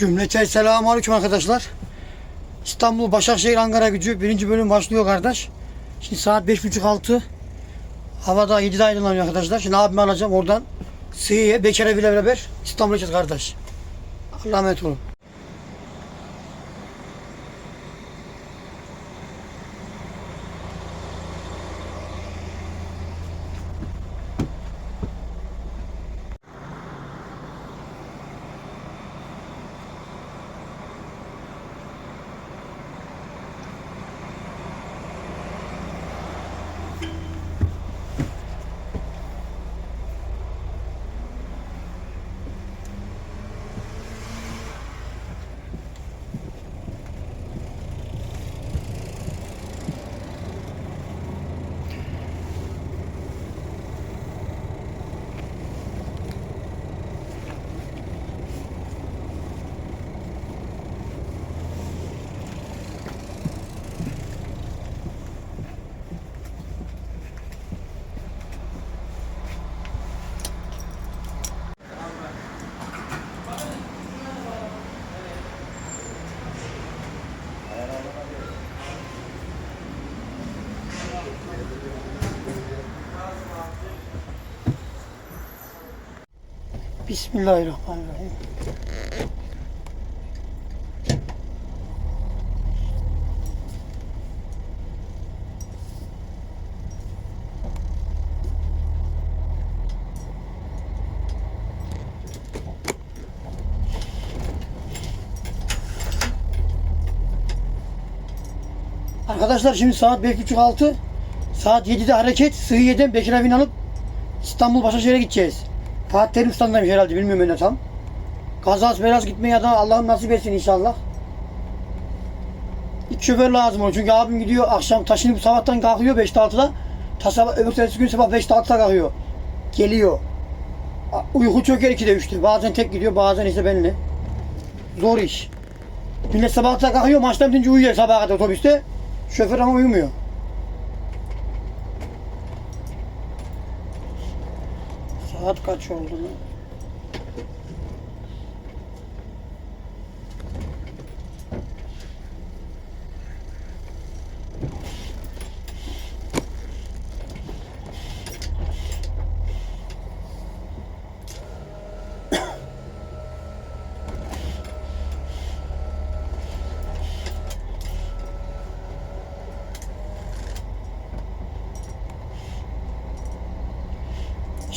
Cümleten selamun aleyküm arkadaşlar. İstanbul Başakşehir Ankara gücü birinci bölüm başlıyor kardeş. Şimdi saat beş buçuk altı. Havada 7'de ayrılanıyor arkadaşlar. Şimdi abimi alacağım oradan. Sığıya Bekir abiyle beraber İstanbul'a kardeş. Allah'a emanet olun. Bismillahirrahmanirrahim. Arkadaşlar şimdi saat 5.30-6. Saat 7'de hareket. Sıhhiye'den Bekir abini alıp İstanbul Başakşehir'e gideceğiz. Fatih Terim standaymış herhalde bilmiyorum ben de tam. Kazas beraz gitmeye ya da Allah'ım nasip etsin inşallah. İki şoför lazım olur çünkü abim gidiyor akşam taşınıp sabahtan kalkıyor 5'te 6'da. Ta sabah, öbür tersi gün sabah 5'te 6'da kalkıyor. Geliyor. Uyku çöker 2'de 3'te. Bazen tek gidiyor bazen ise benimle. Zor iş. Millet sabahta kalkıyor maçtan bitince uyuyor sabaha kadar otobüste. Şoför ama uyumuyor. Mu?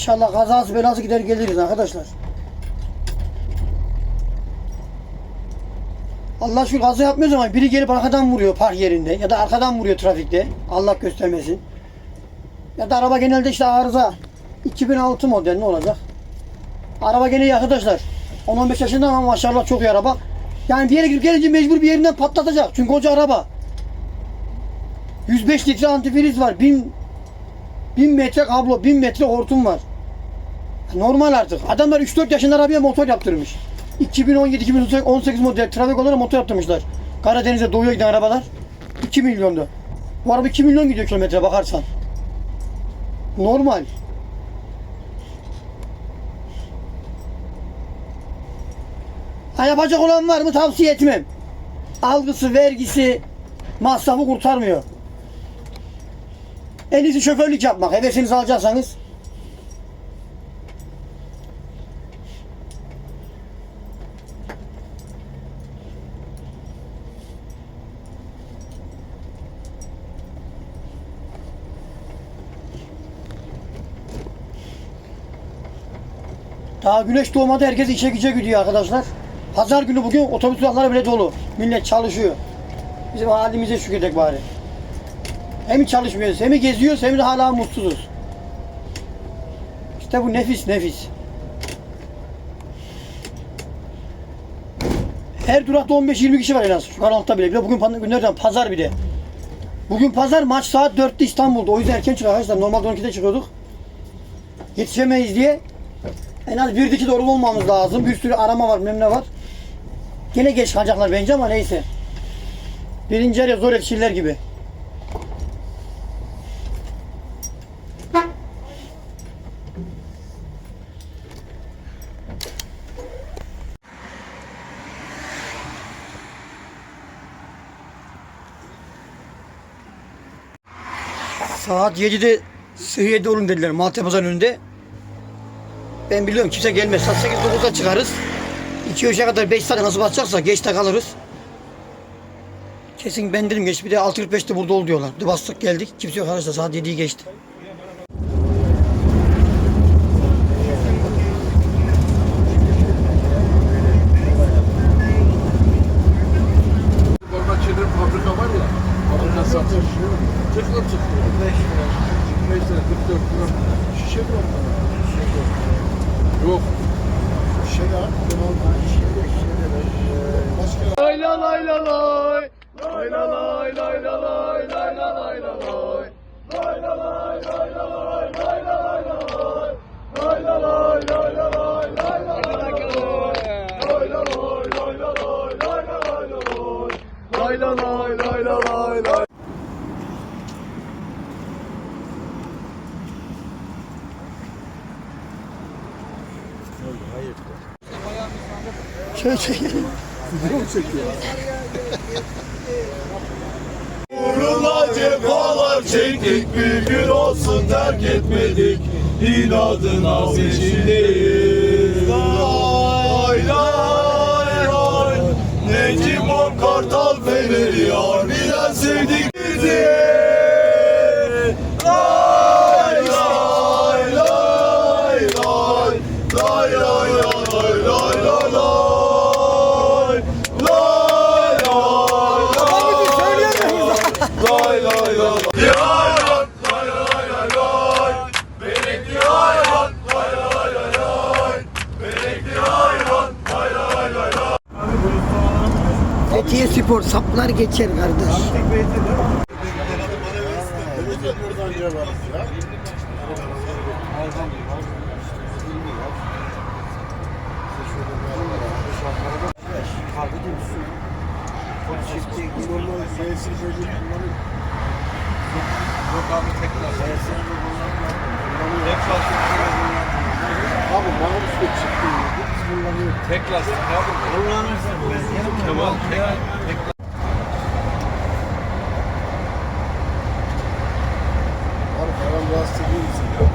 İnşallah kazası belası gider geliriz arkadaşlar. Allah şükür kaza yapmıyoruz ama biri gelip arkadan vuruyor park yerinde ya da arkadan vuruyor trafikte. Allah göstermesin. Ya da araba genelde işte arıza. 2006 model ne olacak? Araba gene iyi arkadaşlar. 10-15 yaşında ama maşallah çok iyi araba. Yani bir yere gidip gelince mecbur bir yerinden patlatacak. Çünkü koca araba. 105 litre antifriz var. 1000 1000 metre kablo, 1000 metre hortum var. Normal artık. Adamlar 3-4 yaşında arabaya motor yaptırmış. 2017-2018 model trafik olarak motor yaptırmışlar. Karadeniz'e doğuya giden arabalar 2 milyondu. Bu araba 2 milyon gidiyor kilometre bakarsan. Normal. Ha yapacak olan var mı tavsiye etmem. Algısı, vergisi, masrafı kurtarmıyor. En iyisi şoförlük yapmak. Hevesinizi alacaksanız. Daha güneş doğmadı herkes işe güce gidiyor arkadaşlar. Pazar günü bugün otobüs durakları bile dolu. Millet çalışıyor. Bizim halimize şükredek bari. Hem çalışmıyoruz, hem geziyoruz, hem de hala mutsuzuz. İşte bu nefis nefis. Her durakta 15-20 kişi var en az. Şu karanlıkta bile. Bir de bugün günlerden pazar bir de. Bugün pazar maç saat 4'te İstanbul'da. O yüzden erken çıkıyor arkadaşlar. Normalde 12'de çıkıyorduk. Yetişemeyiz diye. En az bir diki doğru olmamız lazım. Bir sürü arama var, memle var. Gene geç kalacaklar bence ama neyse. Birinci yarıya zor yetişirler gibi. Saat 7'de Sıhhiye'de olun dediler Malatya önünde. Ben biliyorum kimse gelmez. Saat 8-9'da çıkarız. 2-3'e kadar 5 saat nasıl basacaksa geç de kalırız. Kesin ben dedim geç bir de 6.45'te burada ol diyorlar. Bir bastık geldik. Kimse yok arkadaşlar saat 7'yi geçti. Formatçıların fabrika var ya, fabrika satıyor. Tıkla tıkla. 5 lira. 25 lira, 44 lira. Şişe mi var? Yok. Şişe ya. Lay la lay la lay. Lay la lay lay la lay. Lay la lay la lay. Lay la lay lay la lay. Lay la lay la lay. Lay la lay lay la lay. Lay la lay la lay. Lay la lay lay la lay. Lay la lay la lay. Lay la lay lay la lay lay. Şöyle çek. Uğruna cefalar çektik bir gün olsun terk etmedik İnadına seçildik Lay lay lay Necim on kartal feneri harbiden sevdik bizi Lay lay lay lay Lay lay lay lay lay lay Lay lay lay Lay lay lay. Hayvan, lay lay lay lay. Benekli hayvan, lay lay lay lay. Benekli hayvan, lay lay lay lay. Fethiye Spor saplar geçer kardeş. Abi bana bir şey çıktı. Biz kullanıyoruz. Tek lastik abi. Kemal tek, tek Abi falan rahatsız ediyor musun ya?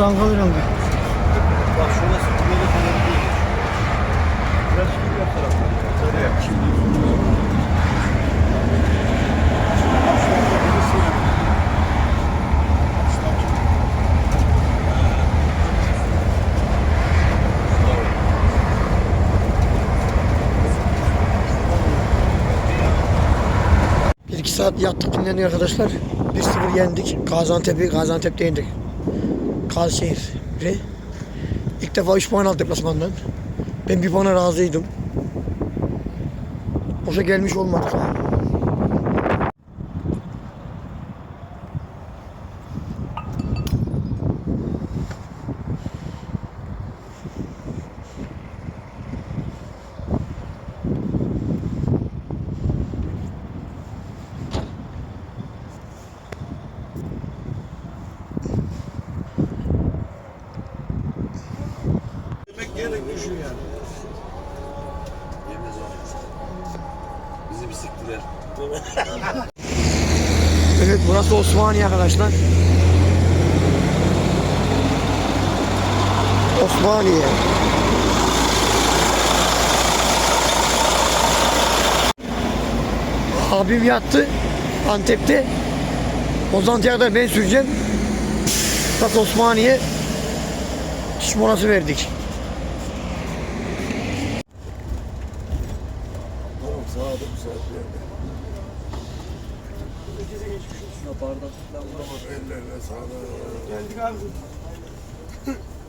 Dalgalı rengde. Bak şurası böyle falan değil. Biraz şu bir tarafı. Yap şimdi. Bir iki saat yattık dinlendik arkadaşlar. 1-0 yendik. Gaziantep'i Gaziantep'te yendik. Gazişehir'i. İlk defa 3 puan aldık deplasmandan. Ben bir puana razıydım. Boşa gelmiş olmadık. Demek düşün yani. Yemez. Bizi bir siktiler. Evet burası Osmaniye arkadaşlar. Osmaniye. Abim yattı. Antep'te. Ozantı'ya kadar ben süreceğim. Bak Osmaniye diş molası verdik. Tamam sağ ol bu saatte. Ellerine sağlık. Geldik abi.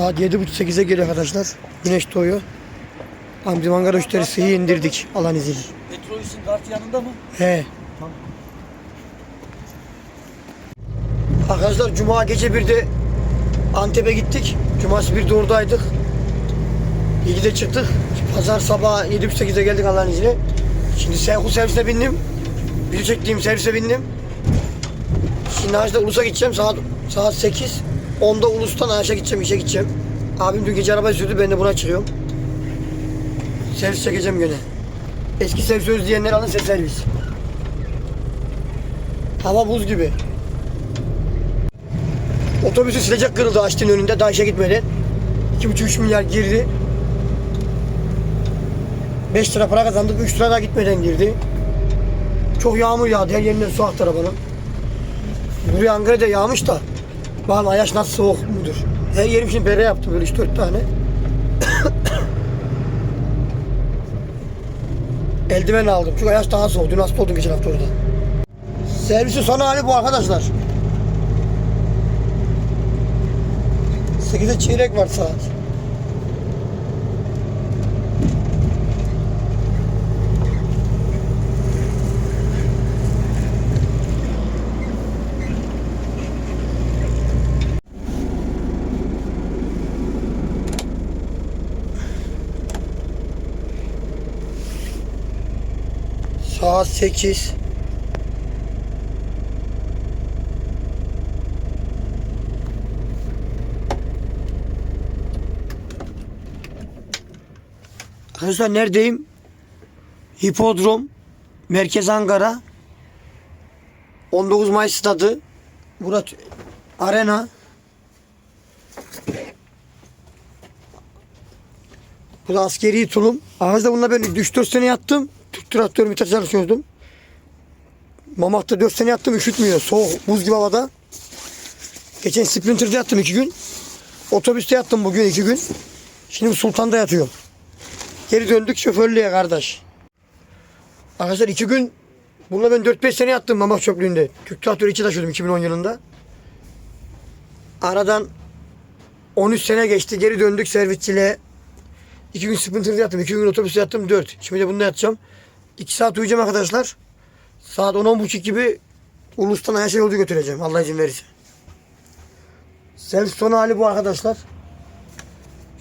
Saat 7.30-8'e geliyor arkadaşlar. Güneş doğuyor. Tam bizim Ankara müşterisi indirdik alan iziyle. Metrobüsün kartı yanında mı? He. Arkadaşlar Cuma gece bir de Antep'e gittik. Cumartesi bir de oradaydık. 7'de çıktık. Pazar sabah 7.30-8'e geldik Allah'ın izniyle. Şimdi Seyhu servise bindim. Bir çektiğim servise bindim. Şimdi Ağaç'ta Ulus'a gideceğim. Saat saat 8. 10'da Ulus'tan Ağaç'a gideceğim, işe gideceğim. Abim dün gece arabayı sürdü. Ben de buna çıkıyorum. Servis çekeceğim gene. Eski servis özleyenler alın ses servis. Hava buz gibi. Otobüsü silecek kırıldı açtığın önünde daha işe gitmedi. 2,5-3 milyar girdi. 5 lira para kazandık. 3 lira daha gitmeden girdi. Çok yağmur yağdı. Her yerinden su aktı arabanın. Buraya Ankara'da yağmış da. Bakalım Ayaş nasıl soğuk mudur? Her yerim şimdi bere yaptı böyle 3-4 tane. Eldiven aldım. Çünkü Ayaş daha soğuk. Dün hasta oldum geçen hafta orada. Servisin son hali bu arkadaşlar. 8'e çeyrek var saat. Saat 8. Arkadaşlar neredeyim? Hipodrom, Merkez Ankara, 19 Mayıs stadı, Murat Arena. Bu da askeri tulum. Ağızda bununla ben 3-4 sene yattım. Traktör müteahhit çalışıyordum. Mamak'ta 4 sene yattım üşütmüyor. Soğuk, buz gibi havada. Geçen Sprinter'da yattım 2 gün. Otobüste yattım bugün 2 gün. Şimdi Sultan'da yatıyorum. Geri döndük şoförlüğe kardeş. Arkadaşlar 2 gün bununla ben 4-5 sene yattım Mamak çöplüğünde. Türk traktörü içi taşıyordum 2010 yılında. Aradan 13 sene geçti. Geri döndük servisçiliğe. İki gün Sprinter'da yattım. iki gün otobüste yattım. Dört. Şimdi de bunda yatacağım. İki saat uyuyacağım arkadaşlar. Saat 10-10.30 gibi Ulus'tan her şey yolcu götüreceğim. Allah izin verirse. Servis son hali bu arkadaşlar.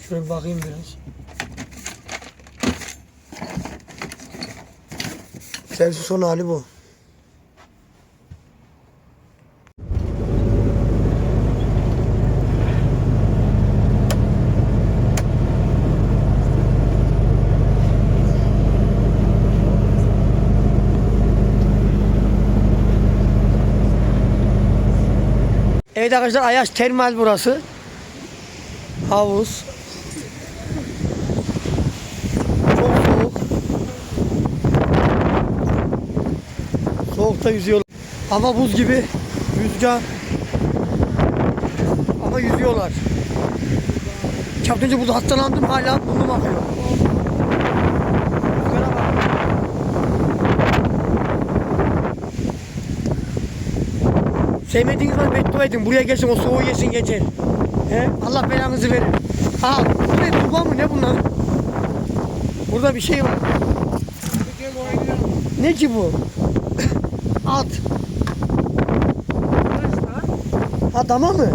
Şöyle bir bakayım biraz. Servisin son hali bu. Evet arkadaşlar Ayaş Termal burası. Havuz. Çok soğuk. Soğukta yüzüyorlar. Hava buz gibi. Rüzgar. Ama yüzüyorlar. Önce burada hastalandım hala burnum akıyor. Sevmediğiniz var beddua edin. Buraya gelsin o soğuğu yesin geçer. He? Allah belanızı verir. Ha, bu ne tuba mı ne bunlar? Burada bir şey var. Ne ki bu? At. Ha dama mı?